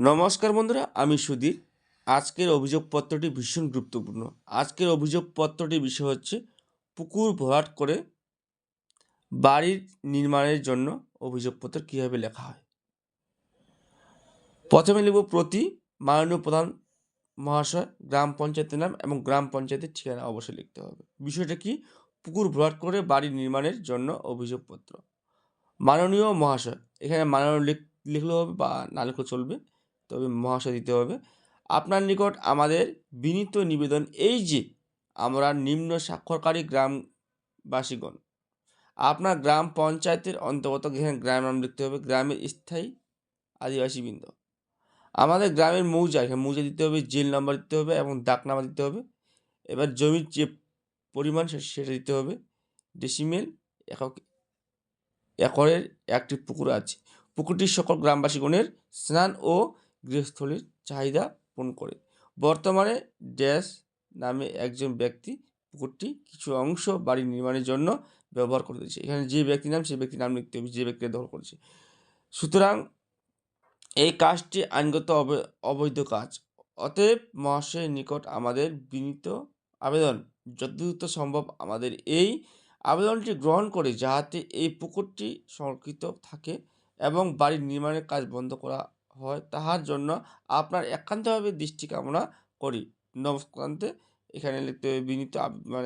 নমস্কার বন্ধুরা, আমি সুধীর। আজকের অভিযোগপত্রটি ভীষণ গুরুত্বপূর্ণ। আজকের অভিযোগপত্রটির বিষয় হচ্ছে, পুকুর ভরাট করে বাড়ির নির্মাণের জন্য অভিযোগপত্র কীভাবে লেখা হয়। প্রথমে লিখব প্রতি মাননীয় প্রধান মহাশয়, গ্রাম পঞ্চায়েতের নাম এবং গ্রাম পঞ্চায়েতের ঠিকানা অবশ্যই লিখতে হবে। বিষয়টা কি? পুকুর ভরাট করে বাড়ি নির্মাণের জন্য অভিযোগপত্র। মাননীয় মহাশয়, এখানে মাননীয় লিখ- লিখলেও হবে বা না লিখলেও চলবে। তবে মহাশয় দিতে হবে। আপনার নিকট আমাদের বিনীত নিবেদন এই যে, আমরা নিম্ন স্বাক্ষরকারী গ্রামবাসীগণ। আপনার গ্রাম পঞ্চায়েতের অন্তর্গত গ্রাম নাম লিখতে হবে, গ্রামের স্থায়ী আদিবাসীবৃন্দ। আমাদের গ্রামের মৌজা, এখানে মৌজা দিতে হবে, জেল নাম্বার দিতে হবে এবং ডাক নাম্বার দিতে হবে। এবার জমির যে পরিমাণ সেটা দিতে হবে। ডেসিমেল একক, একরের একটি পুকুর আছে। পুকুরটি সকল গ্রামবাসীগণের স্নান ও গৃহস্থলীর চাহিদা পূরণ করে। বর্তমানে ড্যাশ নামে একজন ব্যক্তি পুকুরটি কিছু অংশ বাড়ি নির্মাণের জন্য ব্যবহার করে দিয়েছে। এখানে যে ব্যক্তির নাম, সেই ব্যক্তির নাম লিখতে হবে, যে ব্যক্তি দখল করেছে। সুতরাং এই কাজটি আইনগত অব- অবৈধ কাজ। অতএব মহাশয়ের নিকট আমাদের বিনীত আবেদন যত দ্রুত সম্ভব আমাদের এই আবেদনটি গ্রহণ করে যাহাতে এই পুকুরটি সংরক্ষিত থাকে এবং বাড়ির নির্মাণের কাজ বন্ধ করা হয় তাহার জন্য আপনার একান্তভাবে দৃষ্টি কামনা করি। নমস্কান্তে। এখানে লিখতে হবে বিনীত মানে